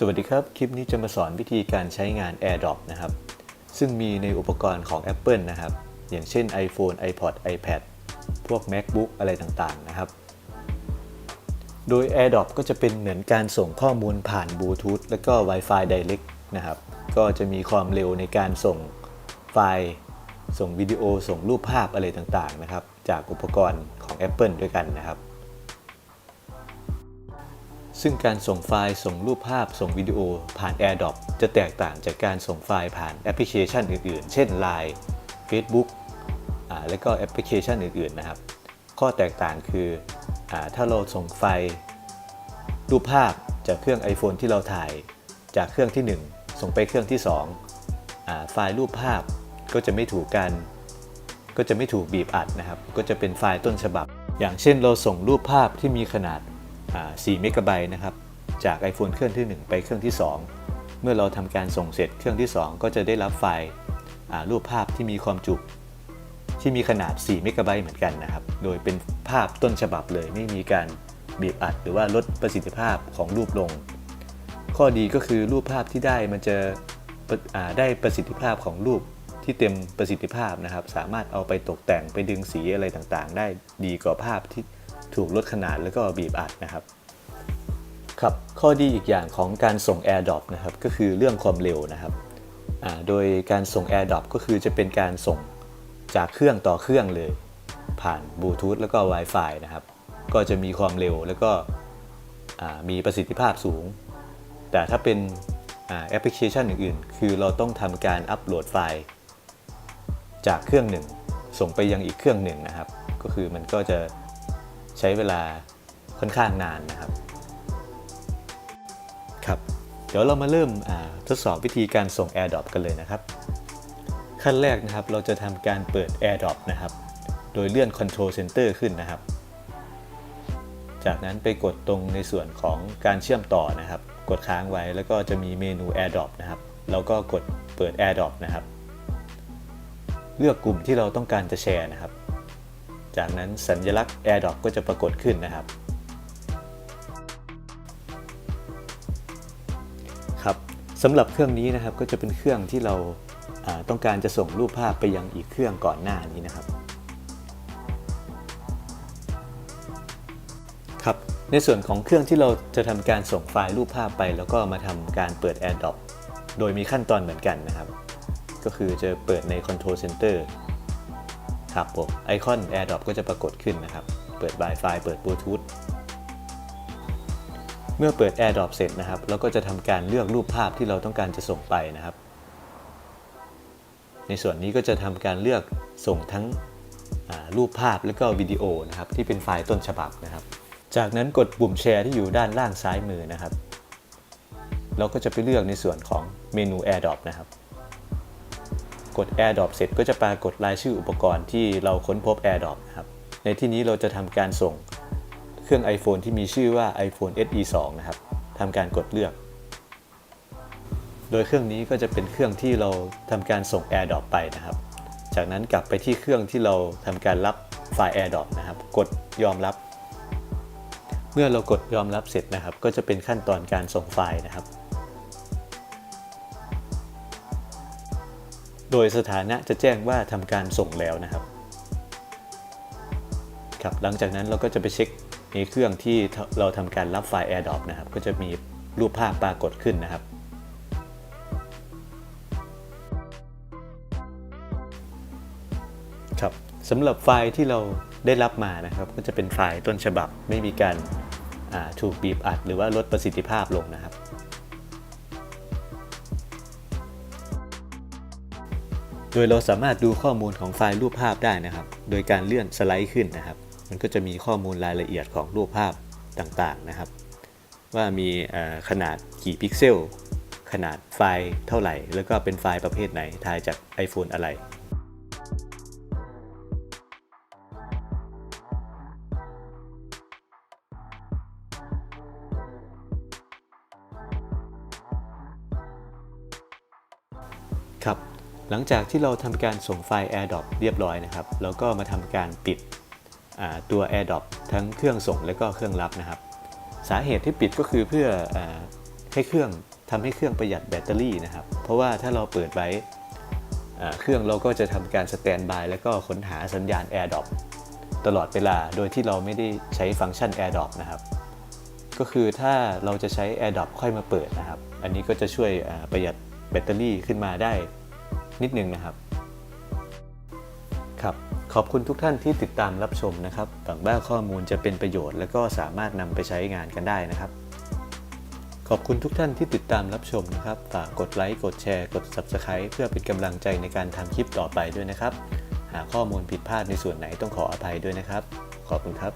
สวัสดีครับ คลิปนี้จะมาสอนวิธีการใช้งาน AirDrop นะครับ ซึ่งมีในอุปกรณ์ของ Apple นะครับ อย่างเช่น iPhone, iPod, iPad พวก MacBook อะไรต่างๆ นะครับ โดย AirDrop ก็จะเป็นเหมือนการส่งข้อมูลผ่านบลูทูธและก็ Wi-Fi Direct นะครับ ก็จะมีความเร็วในการส่งไฟล์ ส่งวิดีโอ ส่งรูปภาพอะไรต่างๆ นะครับ จากอุปกรณ์ของ Apple ด้วยกันนะครับ ซึ่งการส่งไฟล์ ส่งรูปภาพ ส่งวิดีโอ ผ่าน AirDrop จะแตกต่างจากการส่งไฟล์ผ่านแอปพลิเคชันอื่นๆ เช่น Line Facebook และก็แอปพลิเคชันอื่นๆ นะครับ ข้อแตกต่างคืออถ้าเราส่งไฟล์รูปภาพจากเครื่อง iPhone ที่เราถ่ายจากเครื่องที่ 1 ส่งไปเครื่องที่2อ่าไฟล์รูปภาพก็จะไม่ถูกการก็จะไม่ถูกบีบอัดนะครับ ก็จะเป็นไฟล์ต้นฉบับ อย่างเช่นเราส่งรูปภาพที่มีขนาด 4 เมกะไบต์นะครับ จาก iPhone เครื่องที่ 1 ไปเครื่องที่ 2 เมื่อเราทำการส่งเสร็จเครื่องที่ 2 ก็จะได้รับไฟล์รูปภาพที่มีความจุ ที่มีขนาด 4 เมกะไบต์เหมือนกันนะครับ โดยเป็นภาพต้นฉบับเลย ไม่มีการบีบอัด หรือว่าลดประสิทธิภาพของรูปลง ข้อดีก็คือรูปภาพที่ได้มันจะะได้ประสิทธิภาพของรูปที่เต็มประสิทธิภาพนะครับ สามารถเอาไปตกแต่งไปดึงสีอะไรต่างๆ ได้ดีกว่าภาพที่ ถูกลดขนาดแล้วก็บีบอัดนะครับครับข้อดีอีกอย่างของการส่ง AirDrop นะครับก็คือเรื่องความเร็วนะครับโดยการส่ง AirDrop ก็คือจะเป็นการส่งจากเครื่องต่อเครื่องเลย ผ่านบลูทูธแล้วก็ Wi-Fi นะครับ ก็จะมีความเร็วแล้วก็มีประสิทธิภาพสูง แต่ถ้าเป็นอแอปพลิเคชันอื่นๆ คือเราต้องทำการอัปโหลดไฟล์ จากเครื่องหนึ่ง ส่งไปยังอีกเครื่องหนึ่งนะครับ ก็คือมันก็จะ ใช้เวลาค่อนข้างนานนะครับครับ เดี๋ยวเรามาเริ่มอ่าทดสอบวิธีการส่ง AirDrop กันเลยนะครับ ขั้นแรกนะครับเราจะทำการเปิด AirDrop นะครับ โดยเลื่อน Control Center ขึ้นนะครับ จากนั้นไปกดตรงในส่วนของการเชื่อมต่อนะครับ กดค้างไว้แล้วก็จะมีเมนู AirDrop นะครับ แล้วก็กดเปิด AirDrop นะครับ เลือกกลุ่มที่เราต้องการจะแชร์นะครับ จากนั้นสัญลักษณ์ AirDrop ก็จะปรากฏขึ้นนะครับ ครับสำหรับเครื่องนี้นะครับก็จะเป็นเครื่องที่เราาต้องการจะส่งรูปภาพไปยังอีกเครื่องก่อนหน้านี้นะครับ ครับ ในส่วนของเครื่องที่เราจะทำการส่งไฟล์รูปภาพไป แล้วก็มาทำการเปิด AirDrop โดยมีขั้นตอนเหมือนกันนะครับ ก็คือจะเปิดใน Control Center ครับผมไอคอน AirDrop ก็จะปรากฏขึ้นนะครับ เปิด Wi-Fi เปิด Bluetooth เมื่อเปิด AirDrop เสร็จนะครับเราก็จะทำการเลือกรูปภาพที่เราต้องการจะส่งไปนะครับ ในส่วนนี้ก็จะทำการเลือกส่งทั้งรูปภาพและก็วิดีโอนะครับที่เป็นไฟล์ต้นฉบับนะครับ จากนั้นกดปุ่มแชร์ที่อยู่ด้านล่างซ้ายมือนะครับ เราก็จะไปเลือกในส่วนของเมนู AirDrop นะครับ กด AirDrop เสร็จก็จะปรากฏรายชื่ออุปกรณ์ที่เราค้นพบ AirDrop นะครับในที่นี้เราจะทำการส่งเครื่อง iPhone ที่มีชื่อว่า iPhone SE 2 นะครับทำการกดเลือก โดยเครื่องนี้ก็จะเป็นเครื่องที่เราทำการส่ง AirDrop ไปนะครับ จากนั้นกลับไปที่เครื่องที่เราทำการรับไฟล์ AirDrop นะครับ กดยอมรับ เมื่อเรากดยอมรับเสร็จนะครับ ก็จะเป็นขั้นตอนการส่งไฟล์นะครับ โดยสถานะจะแจ้งว่าทำการส่งแล้วนะครับครับ หลังจากนั้นเราก็จะไปเช็คในเครื่องที่เราทำการรับไฟล์ AirDrop นะครับ ก็จะมีรูปภาพปรากฏขึ้นนะครับ ครับสำหรับไฟล์ที่เราได้รับมานะครับ ก็จะเป็นไฟล์ต้นฉบับไม่มีการถูกบีบอัด หรือว่าลดประสิทธิภาพลงนะครับ โดยเราสามารถดูข้อมูลของไฟล์รูปภาพได้นะครับ โดยการเลื่อนสไลด์ขึ้นนะครับ มันก็จะมีข้อมูลรายละเอียดของรูปภาพต่างๆนะครับ ว่ามีขนาดกี่พิกเซล ขนาดไฟล์เท่าไหร่ แล้วก็เป็นไฟล์ประเภทไหนทายจาก iPhone อะไรครับ หลังจากที่เราทำการส่งไฟล์ AirDrop เรียบร้อยนะครับแล้วก็มาทำการปิดตัว AirDrop ทั้งเครื่องส่งและก็เครื่องรับนะครับ สาเหตุที่ปิดก็คือเพื่ออให้เครื่องทำให้เครื่องประหยัดแบตเตอรี่นะครับ เพราะว่าถ้าเราเปิดไว้เครื่องเราก็จะทำการสแตนบายแล้วก็ค้นหาสัญญาณ AirDrop ตลอดเวลาโดยที่เราไม่ได้ใช้ฟังก์ชัน AirDrop นะครับ ก็คือถ้าเราจะใช้ AirDrop ค่อยมาเปิดนะครับ อันนี้ก็จะช่วยประหยัดแบตเตอรี่ขึ้นมาได้ นิดนึงนะครับ ครับ ขอบคุณทุกท่านที่ติดตามรับชมนะครับหวังว่าข้อมูลจะเป็นประโยชน์ และก็สามารถนำไปใช้งานกันได้นะครับ ขอบคุณทุกท่านที่ติดตามรับชมนะครับฝากกดไลค์กดแชร์กด Subscribe เพื่อเป็นกำลังใจในการทำคลิปต่อไปด้วยนะครับ หากข้อมูลผิดพลาดในส่วนไหนต้องขออภัยด้วยนะครับ ขอบคุณครับ